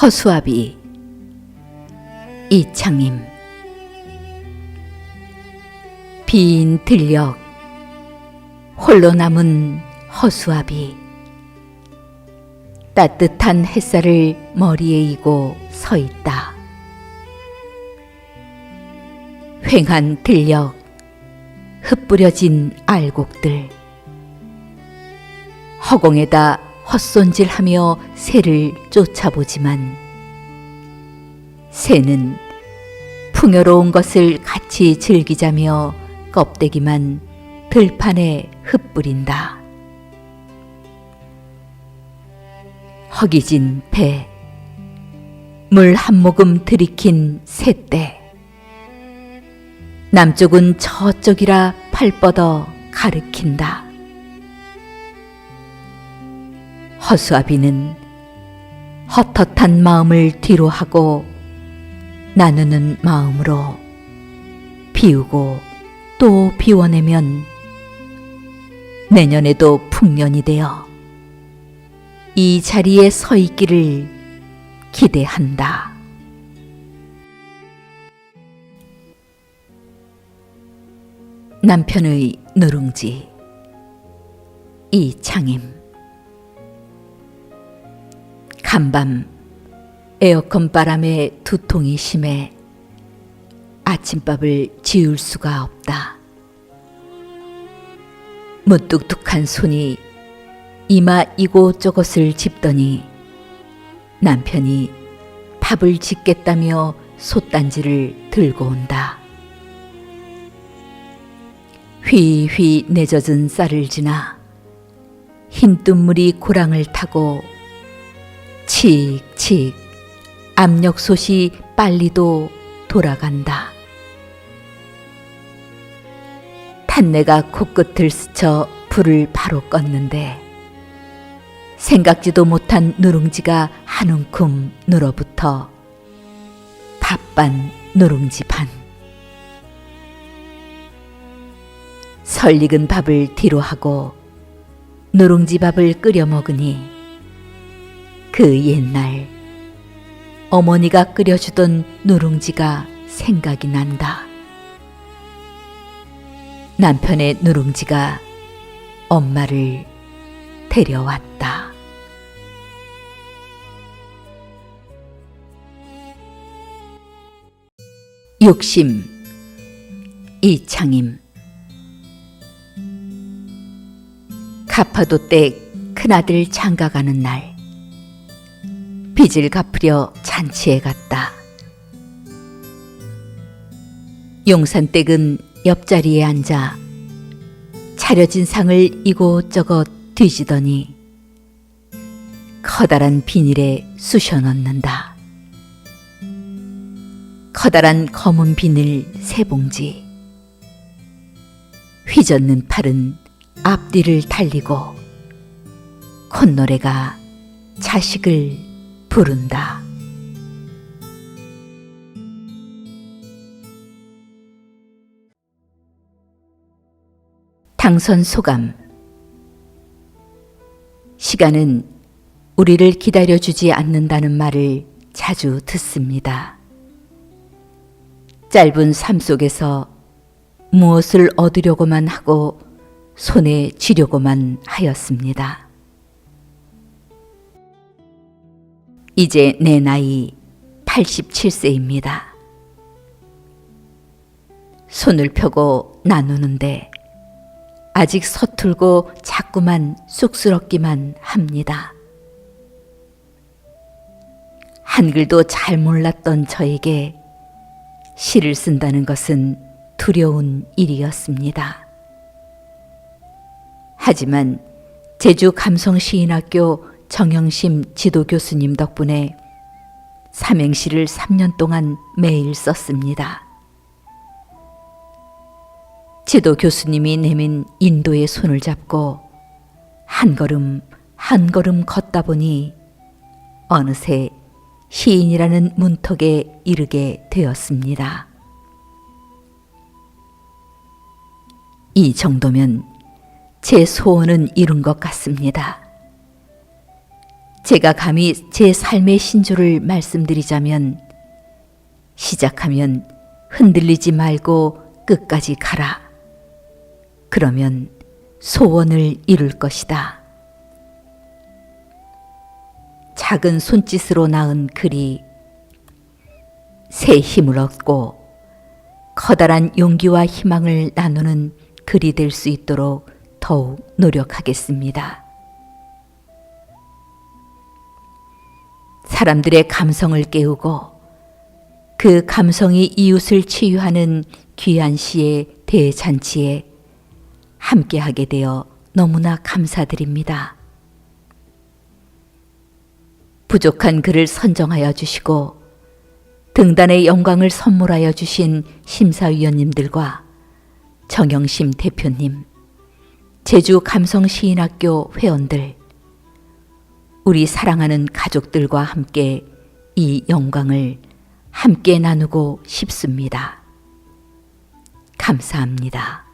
허수아비 이창임. 빈 들녘 홀로 남은 허수아비. 따뜻한 햇살을 머리에 이고 서 있다. 휑한 들녘 흩뿌려진 알곡들. 허공에다 헛손질하며 새를 쫓아보지만 새는 풍요로운 것을 같이 즐기자며 껍데기만 들판에 흩뿌린다. 허기진 배, 물 한 모금 들이킨 새떼. 남쪽은 저쪽이라 팔 뻗어 가르킨다. 허수아비는 헛헛한 마음을 뒤로 하고 나누는 마음으로 비우고 또 비워내면 내년에도 풍년이 되어 이 자리에 서 있기를 기대한다. 남편의 누룽지 이창임 간밤 에어컨 바람에 두통이 심해 아침밥을 지울 수가 없다. 무뚝뚝한 손이 이마 이곳저곳을 짚더니 남편이 밥을 짓겠다며 솥단지를 들고 온다. 휘휘 내젖은 쌀을 지나 흰 뜬물이 고랑을 타고 칙칙 압력솥이 빨리도 돌아간다. 탄내가 코끝을 스쳐 불을 바로 껐는데 생각지도 못한 누룽지가 한 움큼 늘어붙어 밥반 누룽지 반 설익은 밥을 뒤로 하고 누룽지 밥을 끓여 먹으니 그 옛날 어머니가 끓여주던 누룽지가 생각이 난다. 남편의 누룽지가 엄마를 데려왔다. 욕심 이창임 가파도 때 큰아들 장가 가는 날 빚을 갚으려 잔치에 갔다. 용산댁은 옆자리에 앉아 차려진 상을 이곳저곳 뒤지더니 커다란 비닐에 쑤셔 넣는다. 커다란 검은 비닐 세 봉지. 휘젓는 팔은 앞뒤를 달리고 콧노래가 자식을 부른다. 당선 소감 시간은 우리를 기다려주지 않는다는 말을 자주 듣습니다. 짧은 삶 속에서 무엇을 얻으려고만 하고 손에 쥐려고만 하였습니다. 이제 내 나이 87세입니다. 손을 펴고 나누는데 아직 서툴고 자꾸만 쑥스럽기만 합니다. 한글도 잘 몰랐던 저에게 시를 쓴다는 것은 두려운 일이었습니다. 하지만 제주 감성시인학교 정영심 지도 교수님 덕분에 삼행시를 3년 동안 매일 썼습니다. 지도 교수님이 내민 인도의 손을 잡고 한 걸음 한 걸음 걷다 보니 어느새 시인이라는 문턱에 이르게 되었습니다. 이 정도면 제 소원은 이룬 것 같습니다. 제가 감히 제 삶의 신조를 말씀드리자면 시작하면 흔들리지 말고 끝까지 가라. 그러면 소원을 이룰 것이다. 작은 손짓으로 낳은 글이 새 힘을 얻고 커다란 용기와 희망을 나누는 글이 될 수 있도록 더욱 노력하겠습니다. 사람들의 감성을 깨우고 그 감성이 이웃을 치유하는 귀한 시의 대잔치에 함께하게 되어 너무나 감사드립니다. 부족한 글을 선정하여 주시고 등단의 영광을 선물하여 주신 심사위원님들과 정영심 대표님, 제주 감성시인학교 회원들, 우리 사랑하는 가족들과 함께 이 영광을 함께 나누고 싶습니다. 감사합니다.